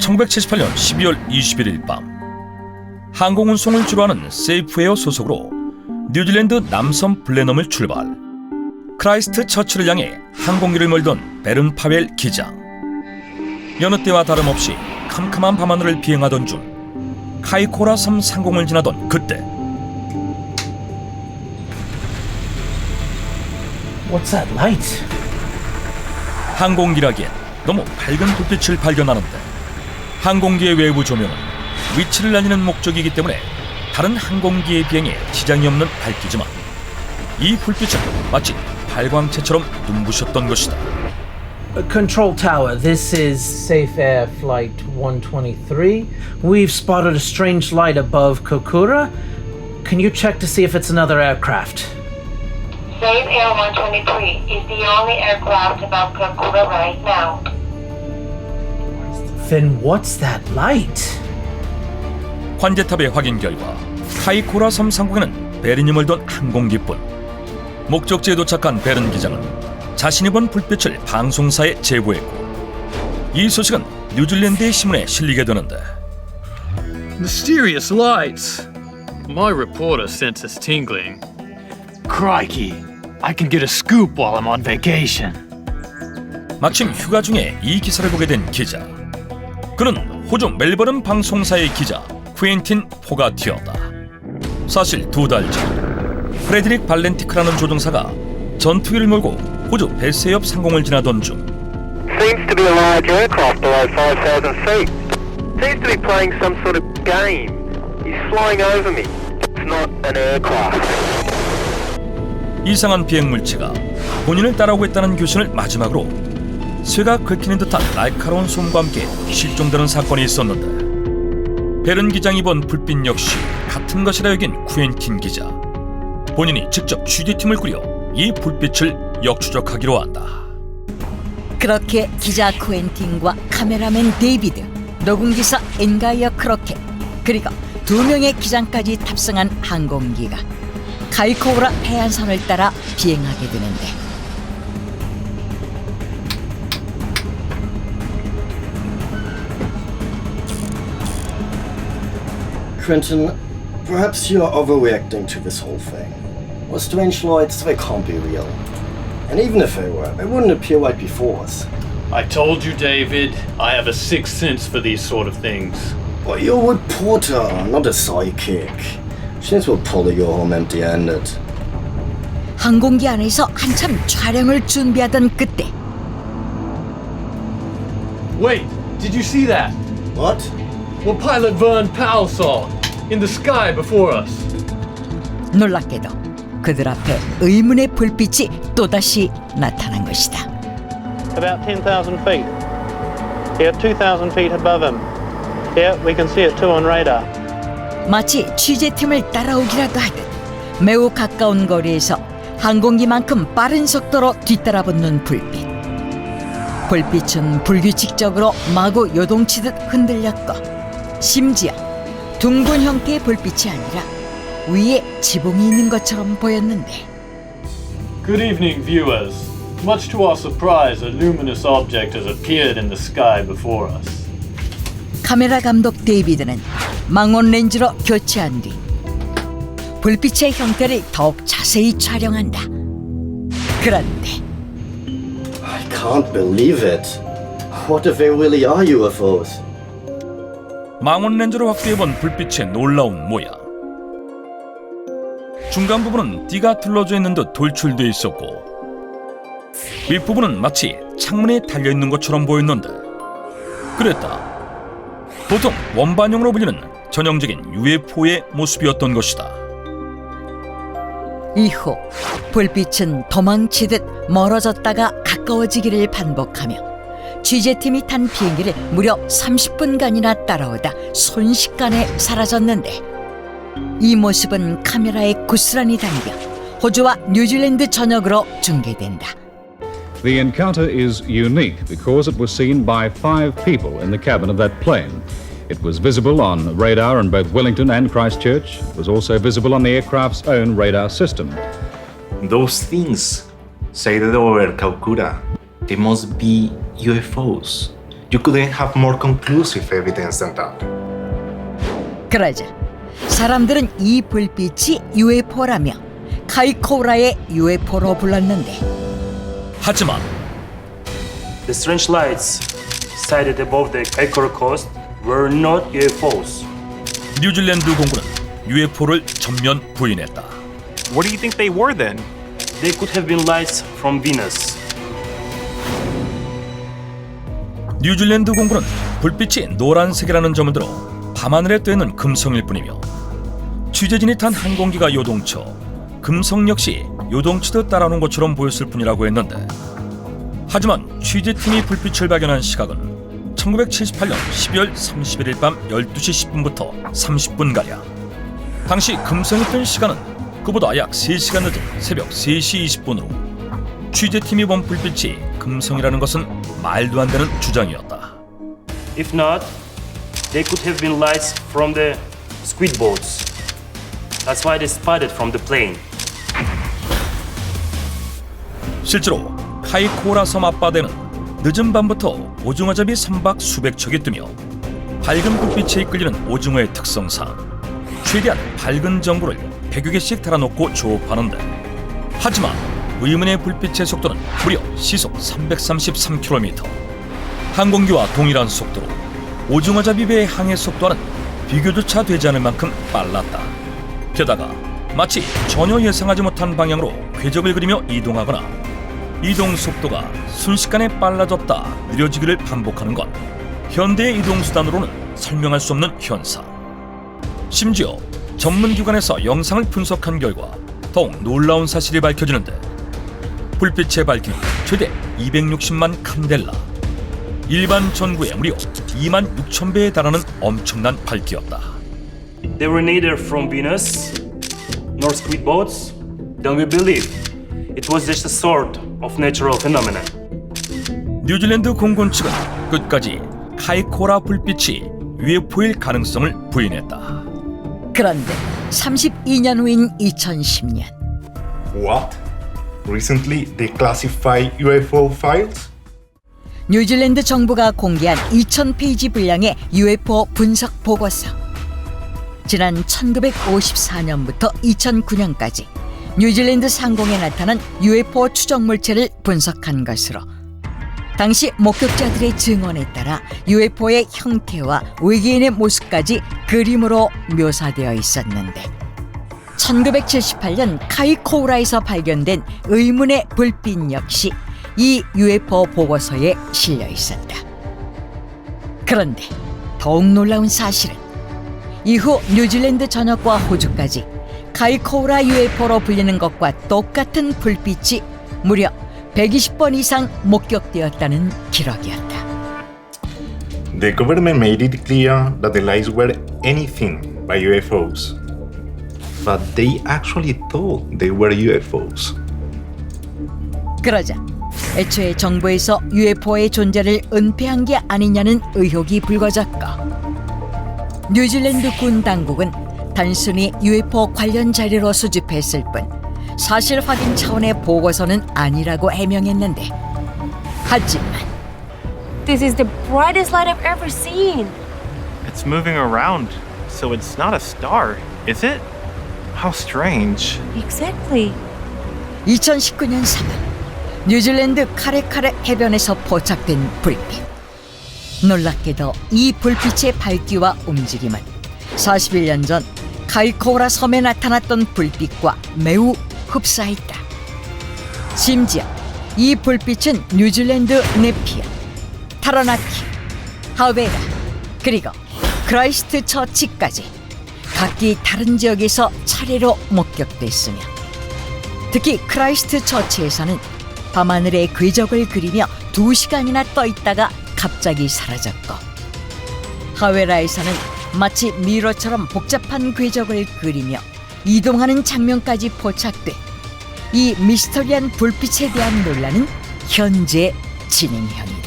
1978년 12월 21일 밤. 항공 운송을 주로 하는 세이프웨어 소속으로 뉴질랜드 남섬 블레넘을 출발. 크라이스트 처치를 향해 항공기를 몰던 베른 파웰 기장. 여느 때와 다름없이 캄캄한 밤하늘을 비행하던 중 카이코라 섬 상공을 지나던 그때. What's that light? 항공기라기엔 너무 밝은 불빛을 발견하는데 항공기의 외부 조명은 위치를 알리는 목적이기 때문에 다른 항공기의 비행에 지장이 없는 밝기지만 이 불빛은 마치 발광체처럼 눈부셨던 것이다. Uh, Control tower, this is Safe Air Flight 123. We've spotted a strange light above Kokura. Can you check to see if it's another aircraft? Save Air 123 is the only aircraft above Kakura right now. Then what's that light? 관제탑의 확인 결과 카이코라 섬 상공에는 베른이 몰던 항공기뿐 목적지에 도착한 베른 기장은 자신이 본 불빛을 방송사에 제보했고 이 소식은 뉴질랜드의 신문에 실리게 되는데 Mysterious lights. My reporter senses tingling. Crikey, I can get a scoop while I'm on vacation. 마침 휴가 중에 이 기사를 보게 된 기자 그는 호주 멜버른 방송사의 기자 쿠엔틴 포가티어다 사실 두 달 전 프레드릭 발렌티크라는 조종사가 전투기를 몰고 호주 베세 옆 상공을 지나던 중 Seems to be a large aircraft below 5,000 feet. Seems to be playing some sort of game. He's flying over me. It's not an aircraft. 이상한 비행 물체가 본인을 따라오고 있다는 교신을 마지막으로 쇠가 긁히는 듯한 날카로운 소음과 함께 실종되는 사건이 있었는데 베른 기장이 본 불빛 역시 같은 것이라 여긴 쿠엔틴 기자. 본인이 직접 취재팀을 꾸려 이 불빛을 역추적하기로 한다. 그렇게 기자 쿠엔틴과 카메라맨 데이비드, 녹음기사 엔가이어 크로켓 그리고 두 명의 기장까지 탑승한 항공기가 카이코우라 해안선을 따라 비행하게 되는데 Quentin, perhaps you're overreacting to this whole thing. Well, strange lights, they can't be real. And even if they were, they wouldn't appear right before us. I told you, David, I have a sixth sense for these sort of things. But you're a reporter, not a psychic. Since we'll pull you home empty-handed. 항공기 안에서 한참 촬영을 준비하던 그때 Wait, did you see that? What? What pilot Vern Powell saw in the sky before us? 놀랍게도 그들 앞에 의문의 불빛이 또다시 나타난 것이다. about 10,000 feet. Here, 2,000 feet above him. Here, we can see it too on radar. 마치 취재팀을 따라오기라도 하듯 매우 가까운 거리에서 항공기만큼 빠른 속도로 뒤따라붙는 불빛. 불빛은 불규칙적으로 마구 요동치듯 흔들렸고 심지어 둥근 형태의 불빛이 아니라 위에 지붕이 있는 것처럼 보였는데 Good evening, viewers. Much to our surprise, a luminous object has appeared in the sky before us. 카메라 감독 데이비드는 망원 렌즈로 교체한 뒤 불빛의 형태를 더욱 자세히 촬영한다. 그런데 I can't believe it. What if they really are UFOs? 망원 렌즈로 확대해본 불빛의 놀라운 모양. 중간 부분은 띠가 둘러져 있는 듯 돌출돼 있었고 윗부분은 마치 창문에 달려 있는 것처럼 보였는데. 그랬다. 보통 원반형으로 불리는 전형적인 UFO의 모습이었던 것이다. 이후 불빛은 도망치듯 멀어졌다가 가까워지기를 반복하며 취재팀이 탄 비행기를 무려 30분간이나 따라오다 순식간에 사라졌는데 이 모습은 카메라에 고스란히 담겨 호주와 뉴질랜드 전역으로 중계된다. The encounter is unique because it was seen by five people in the cabin of that plane. It was visible on radar in both Wellington and Christchurch. It was also visible on the aircraft's own radar system. Those things say that over Calcutta, they must be UFOs. You couldn't have more conclusive evidence than that. 그러자 사람들은 이 불빛이 UFO라며 카이코우라의 UFO로 불렀는데 하지만 The strange lights sighted above the Kaikoura coast were not UFOs. 뉴질랜드 공군은 UFO를 전면 부인했다. What do you think they were then? They could have been lights from Venus. 뉴질랜드 공군은 불빛이 노란색이라는 점을 들어 밤하늘에 뜨는 금성일 뿐이며 취재진이 탄 항공기가 요동쳐 금성 역시 요동치듯 따라오는 것처럼 보였을 뿐이라고 했는데 하지만 취재팀이 불빛을 발견한 시각은 1978년 12월 31일 밤 12시 10분부터 30분가량. 당시 금성이 뜬 시간은 그보다 약 3시간 늦은 새벽 3시 20분으로 취재팀이 본 불빛이 금성이라는 것은 말도 안 되는 주장이었다. If not, they could have been lights from the squid boats. That's why they spotted from the plane. 실제로 카이코라 섬 앞바다는 늦은 밤부터 오징어잡이 선박 수백 척이 뜨며 밝은 불빛에 이끌리는 오징어의 특성상 최대한 밝은 전구를 100여 개씩 달아놓고 조업하는데 하지만 의문의 불빛의 속도는 무려 시속 333km 항공기와 동일한 속도로 오징어잡이 배의 항해 속도와는 비교조차 되지 않을 만큼 빨랐다 게다가 마치 전혀 예상하지 못한 방향으로 궤적을 그리며 이동하거나 이동 속도가 순식간에 빨라졌다 느려지기를 반복하는 건 현대의 이동 수단으로는 설명할 수 없는 현상. 심지어 전문 기관에서 영상을 분석한 결과 더욱 놀라운 사실이 밝혀지는데 불빛의 밝기는 최대 260만 칸델라 일반 전구의 무려 2만 6천 배에 달하는 엄청난 밝기였다. They were neither from Venus nor squid boats. Then we believe it was just a sort of natural phenomenon. 뉴질랜드 공군 측은 끝까지 카이코라 불빛이 UFO일 가능성을 부인했다. 그런데 32년 후인 2010년 What? Recently, they classified UFO files? 뉴질랜드 정부가 공개한 2,000페이지 분량의 UFO 분석 보고서. 지난 1954년부터 2009년까지 뉴질랜드 상공에 나타난 UFO 추적 물체를 분석한 것으로 당시 목격자들의 증언에 따라 UFO의 형태와 외계인의 모습까지 그림으로 묘사되어 있었는데 1978년 카이코우라에서 발견된 의문의 불빛 역시 이 UFO 보고서에 실려 있었다. 그런데 더욱 놀라운 사실은 이후 뉴질랜드 전역과 호주까지 카이코우라 UFO로 불리는 것과 똑같은 불빛이 무려 120번 이상 목격되었다는 기록이었다. The government made it clear that the lights were anything by UFOs. But they actually thought they were UFOs. 그러자 애초에 정부에서 UFO의 존재를 은폐한 게 아니냐는 의혹이 불거졌고 뉴질랜드 군 당국은 단순히 UFO 관련 자료로 수집했을 뿐 사실 확인 차원의 보고서는 아니라고 해명했는데 하지만 This is the brightest light I've ever seen. It's moving around, so it's not a star, is it? How strange. Exactly. 2019년 3월 뉴질랜드 카레카레 해변에서 포착된 불빛 놀랍게도 이 불빛의 밝기와 움직임은 41년 전 카이코라 섬에 나타났던 불빛과 매우 흡사했다 심지어 이 불빛은 뉴질랜드 네피아 타라나키 하베라 그리고 크라이스트 처치까지 각기 다른 지역에서 차례로 목격됐으며 특히 크라이스트 처치에서는 밤하늘의 궤적을 그리며 두 시간이나 떠 있다가 갑자기 사라졌고 하웨라에서는 마치 미러처럼 복잡한 궤적을 그리며 이동하는 장면까지 포착돼 이 미스터리한 불빛에 대한 논란은 현재 진행 형이다.